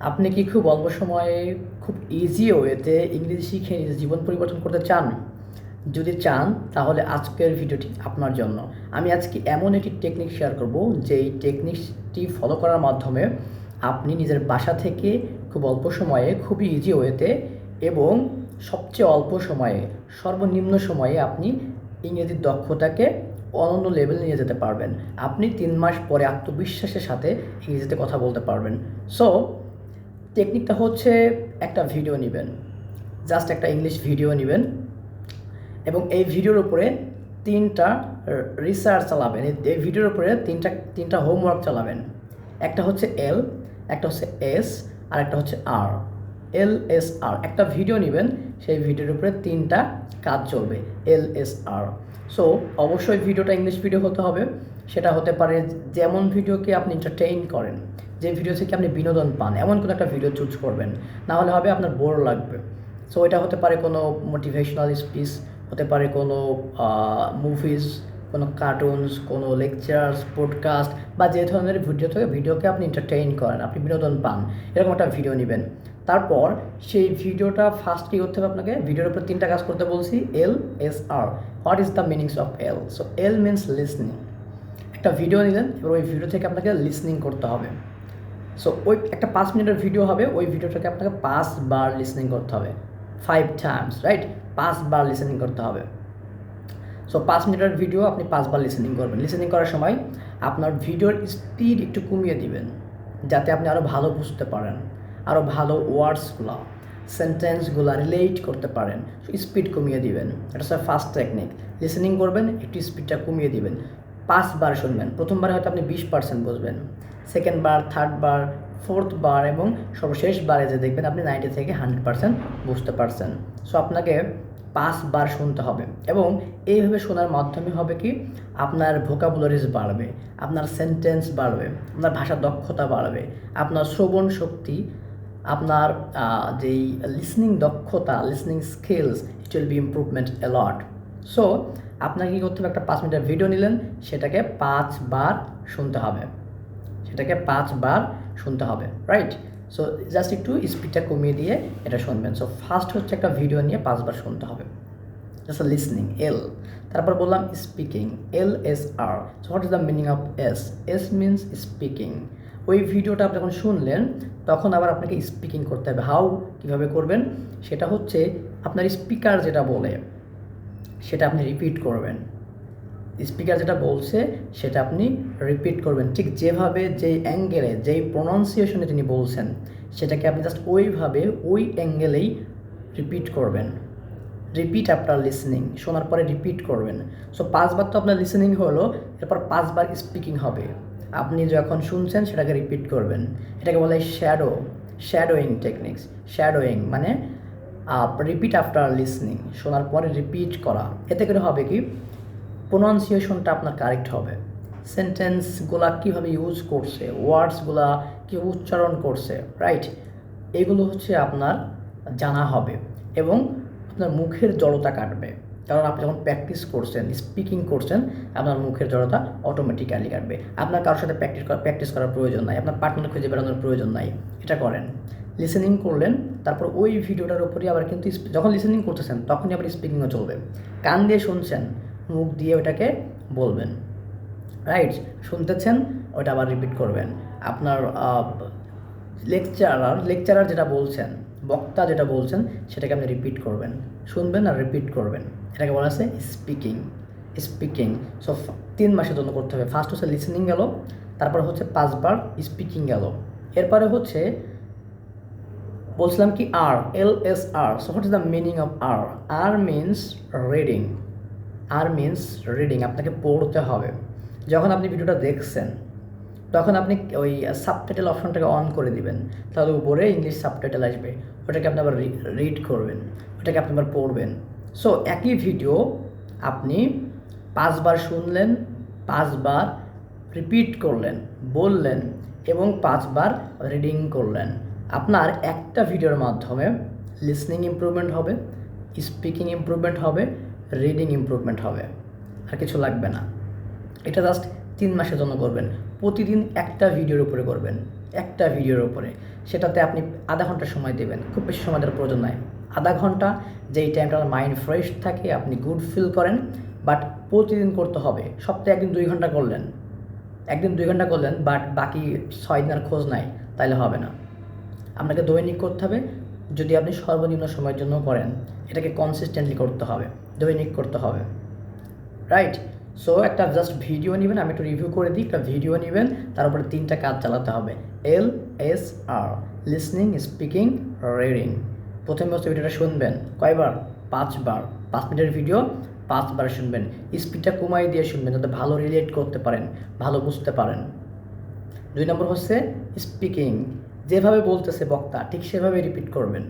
আপনি কি খুব অল্প সময়ে খুব ইজি ওয়েতে ইংরেজি শিখে নিজের জীবন পরিবর্তন করতে চান? যদি চান, তাহলে আজকের ভিডিওটি আপনার জন্য। আমি আজকে এমন একটি টেকনিক শেয়ার করব, যেই টেকনিকটি ফলো করার মাধ্যমে আপনি নিজের বাসা থেকে খুব অল্প সময়ে, খুবই ইজি ওয়েতে এবং সবচেয়ে অল্প সময়ে, সর্বনিম্ন সময়ে আপনি ইংরেজির দক্ষতাকে অনন্য লেভেল নিয়ে যেতে পারবেন। আপনি তিন মাস পরে আত্মবিশ্বাসের সাথে ইংরেজিতে কথা বলতে পারবেন। সো টেকনিকটা হচ্ছে একটা ভিডিও নেবেন জাস্ট একটা ইংলিশ ভিডিও নেবেন, এবং এই ভিডিওর উপরে তিনটা রিসার্চ চালাবেন। এই- ভিডিওর উপরে তিনটা তিনটা হোমওয়ার্ক চালাবেন। একটা হচ্ছে এল একটা হচ্ছে এস আর একটা হচ্ছে আর এল এস আর একটা ভিডিও নেবেন, সেই ভিডিওর উপরে তিনটা কাজ চলবে এল এস আর সো অবশ্যই ভিডিওটা ইংলিশ ভিডিও হতে হবে। সেটা হতে পারে যেমন ভিডিওকে আপনি এন্টারটেইন করেন। যে ভিডিও থেকে আপনি বিনোদন পান, এমন কোনো একটা ভিডিও চুজ করবেন না হলে হবে আপনার বোর লাগবে। সো এটা হতে পারে কোনো মোটিভেশনাল স্পিচ হতে পারে কোনো মুভিজ কোনো কার্টুনস কোনো লেকচার্স পডকাস্ট বা যে ধরনের ভিডিও থেকে ভিডিওকে আপনি এন্টারটেইন করেন, আপনি বিনোদন পান, এরকম একটা ভিডিও নেবেন। তারপর, সেই ভিডিওটা ফার্স্ট কী করতে হবে আপনাকে? ভিডিওর উপর তিনটা কাজ করতে বলছি L S R what is the meanings of L so L means listening একটা ভিডিও নিলেন, এবার ওই ভিডিও থেকে আপনাকে লিসনিং করতে হবে। সো ওই একটা পাঁচ মিনিটের ভিডিও হবে, ওই ভিডিওটাকে আপনাকে পাঁচবার লিসনিং করতে হবে। ফাইভ টাইমস রাইট পাঁচবার লিসনিং করতে হবে। সো পাঁচ মিনিটের ভিডিও আপনি পাঁচবার লিসেনিং করবেন। লিসেনিং করার সময় আপনার ভিডিওর স্পিড একটু কমিয়ে দিবেন, যাতে আপনি আরও ভালো বুঝতে পারেন আরও ভালো ওয়ার্ডসগুলো সেন্টেন্সগুলো রিলেট করতে পারেন। স্পিড কমিয়ে দিবেন। এটা হচ্ছে ফার্স্ট টেকনিক লিসেনিং করবেন, একটু স্পিডটা কমিয়ে দিবেন। পাঁচবার শুনবেন। প্রথমবার হয়তো আপনি বিশ পার্সেন্ট বুঝবেন। সেকেন্ড বার থার্ড বার ফোর্থ বার এবং সর্বশেষ বারে যে দেখবেন আপনি নাইনটি থেকে হান্ড্রেড পার্সেন্ট বুঝতে পারছেন। সো আপনাকে পাঁচবার শুনতে হবে এবং এইভাবে শোনার মাধ্যমে হবে কি? আপনার ভোকাবুলারিজ বাড়বে, আপনার সেন্টেন্স বাড়বে, আপনার ভাষার দক্ষতা বাড়বে, আপনার শ্রবণ শক্তি, আপনার যেই লিসনিং দক্ষতা listening skills it will be improvement a lot so আপনাকে কী করতে হবে? একটা পাঁচ মিনিটের ভিডিও নিলেন, সেটাকে পাঁচবার শুনতে হবে। সেটাকে পাঁচবার শুনতে হবে রাইট সো জাস্ট একটু স্পিডটা কমিয়ে দিয়ে এটা শুনবেন। সো ফার্স্ট হচ্ছে একটা ভিডিও নিয়ে পাঁচবার শুনতে হবে। জাস্ট লিসনিং এল তারপর বললাম speaking L S R so what is the meaning of S S means speaking ওই ভিডিওটা আপনি যখন শুনলেন, তখন আবার আপনাকে স্পিকিং করতে হবে। হাউ কীভাবে করবেন? সেটা হচ্ছে আপনার স্পিকার যেটা বলে, সেটা আপনি রিপিট করবেন। স্পিকার যেটা বলছে, সেটা আপনি রিপিট করবেন। ঠিক যেভাবে যেই অ্যাঙ্গেলে যেই প্রনাউন্সিয়েশনে তিনি বলছেন, সেটাকে আপনি জাস্ট ওইভাবে ওই অ্যাঙ্গেলেই রিপিট করবেন। রিপিট আফটার লিসনিং শোনার পরে রিপিট করবেন। সো পাঁচবার তো আপনার লিসনিং হলো, এরপর পাঁচবার স্পিকিং হবে। আপনি যখন শুনছেন, সেটাকে রিপিট করবেন। এটাকে বলা শ্যাডো শ্যাডোয়িং টেকনিক্স শ্যাডোয়িং মানে রিপিট আফটার লিসনিং শোনার পরে রিপিট করা। এতে করে হবে কি? প্রোনাউন্সিয়েশনটা আপনার কারেক্ট হবে। সেন্টেন্সগুলা কীভাবে ইউজ করছে ওয়ার্ডসগুলা কীভাবে উচ্চারণ করছে রাইট এগুলো হচ্ছে আপনার জানা হবে এবং আপনার মুখের জড়তা কাটবে। কারণ আপনি যখন প্র্যাকটিস করছেন স্পিকিং করছেন, আপনার মুখের জড়তা অটোমেটিক্যালি কাটবে। আপনার কারোর সাথে প্র্যাকটিস করা প্র্যাকটিস করার প্রয়োজন নাই, আপনার পার্টনার খুঁজে বেড়ানোর প্রয়োজন নাই, এটা করেন। লিসেনিং করলেন, তারপর ওই ভিডিওটার উপরেই আবার কিন্তু যখন লিসেনিং করতেছেন, তখনই আবার স্পিকিংও চলবে। কান দিয়ে শুনছেন মুখ দিয়ে ওটাকে বলবেন। রাইট শুনতেছেন? ওটা আবার রিপিট করবেন। আপনার লেকচারার লেকচারার যেটা বলছেন, বক্তা যেটা বলছেন, সেটাকে আপনি রিপিট করবেন। শুনবেন আর রিপিট করবেন। এটাকে বলা আছে স্পিকিং স্পিকিং সো তিন মাসের জন্য করতে হবে। ফার্স্ট হচ্ছে লিসেনিং গেল, তারপরে হচ্ছে পাঁচবার স্পিকিং গেল। এরপরে হচ্ছে বলছিলাম কি আর L S R so what is the meaning of R R means reading R means reading আপনাকে পড়তে হবে। যখন আপনি ভিডিওটা দেখছেন, তখন আপনি ওই সাবটাইটেল অপশনটাকে অন করে দিবেন। তাহলে উপরে ইংলিশ সাবটাইটেল আসবে। ওটাকে আপনি আবার রিড করবেন। ওটাকে আপনি আবার পড়বেন। সো একই ভিডিও আপনি পাঁচবার শুনলেন, পাঁচবার রিপিট করলেন, বললেন এবং পাঁচবার রিডিং করলেন। আপনার একটা ভিডিওর মাধ্যমে লিসনিং ইমপ্রুভমেন্ট হবে স্পিকিং ইমপ্রুভমেন্ট হবে রিডিং ইমপ্রুভমেন্ট হবে, আর কিছু লাগবে না। এটা জাস্ট তিন মাসের জন্য করবেন। প্রতিদিন একটা ভিডিওর উপরে করবেন, একটা ভিডিওর উপরে। সেটাতে আপনি আধা ঘণ্টা সময় দেবেন, খুব বেশি সময় দেওয়ার প্রয়োজন নয় আধা ঘণ্টা যেই টাইমটা মাইন্ড ফ্রেশ থাকে, আপনি গুড ফিল করেন বাট প্রতিদিন করতে হবে। সপ্তাহে একদিন দুই ঘণ্টা করলেন, একদিন দুই ঘণ্টা করলেন বাট বাকি ছয় দিনের খোঁজ নাই তাহলে হবে না। আপনাকে দৈনিক করতে হবে যদি আপনি সর্বনিম্ন সময়ের জন্য করেন, এটাকে কনসিস্টেন্টলি করতে হবে, দৈনিক করতে হবে। রাইট সো একটা জাস্ট ভিডিও নেবেন, আমি একটু রিভিউ করে দিই, একটা ভিডিও নেবেন, তার উপরে তিনটা কাজ চালাতে হবে। L S R listening speaking reading প্রথমে হচ্ছে ভিডিওটা শুনবেন, কয়বার? পাঁচবার। পাঁচ মিনিটের ভিডিও পাঁচবার শুনবেন। স্পিডটা কমাই দিয়ে শুনবেন, যাতে ভালো রিলেট করতে পারেন, ভালো বুঝতে পারেন। দুই নম্বর হচ্ছে স্পিকিং যেভাবে বলতেছে বক্তা, ঠিক সেভাবে রিপিট করবেন।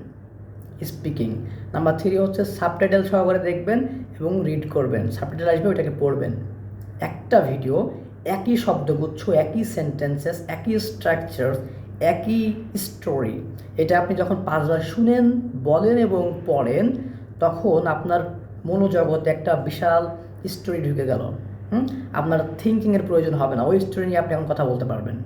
স্পিকিং নাম্বার থ্রি হচ্ছে সাবটাইটেল সহকারে দেখবেন এবং রিড করবেন। সাবটাইটেল আসবে, ওইটাকে পড়বেন। একটা ভিডিও একই শব্দগুচ্ছ, একই সেন্টেন্সেস একই স্ট্রাকচার একই স্টোরি এটা আপনি যখন পাঁচবার শুনেন, বলেন এবং পড়েন, তখন আপনার মনোজগতে একটা বিশাল স্টোরি ঢুকে গেল। হুম? আপনার থিঙ্কিংয়ের প্রয়োজন হবে না। ওই স্টোরি নিয়ে আপনি এখন কথা বলতে পারবেন।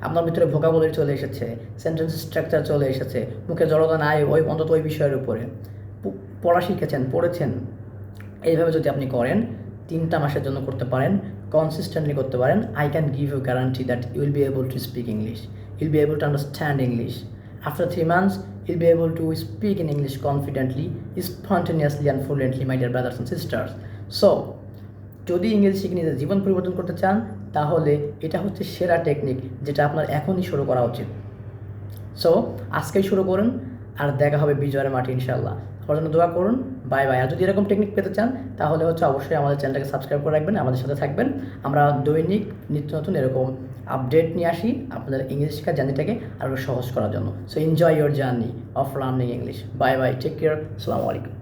আপনার ভিতরে ভোকাবুলারি চলে এসেছে সেন্টেন্স স্ট্রাকচার চলে এসেছে, মুখে জড়তা নাই, ওই অন্তত ওই বিষয়ের উপরে। পড়া শিখেছেন, পড়েছেন। এইভাবে যদি আপনি করেন, তিনটা মাসের জন্য করতে পারেন কনসিস্টেন্টলি করতে পারেন I can give you guarantee that you'll be able to speak English you'll be able to understand English after three months you'll be able to speak in English confidently spontaneously and fluently my dear brothers and sisters so যদি ইংরেজি শিখে নিজের জীবন পরিবর্তন করতে চান, তাহলে এটা হচ্ছে সেরা টেকনিক যেটা আপনার এখনই শুরু করা উচিত। সো আজকেই শুরু করুন, আর দেখা হবে বিজয়ের মাঠে ইনশাল্লাহ আমার জন্য দোয়া করুন বাই বাই আর যদি এরকম টেকনিক পেতে চান, তাহলে হচ্ছে অবশ্যই আমাদের চ্যানেলটাকে সাবস্ক্রাইব করে রাখবেন, আমাদের সাথে থাকবেন। আমরা দৈনিক নিত্য নতুন এরকম আপডেট নিয়ে আসি আপনাদের ইংলিশ শেখার জার্নিটাকে আরও সহজ করার জন্য। So enjoy your journey of learning English bye bye take care আসসালামু আলাইকুম।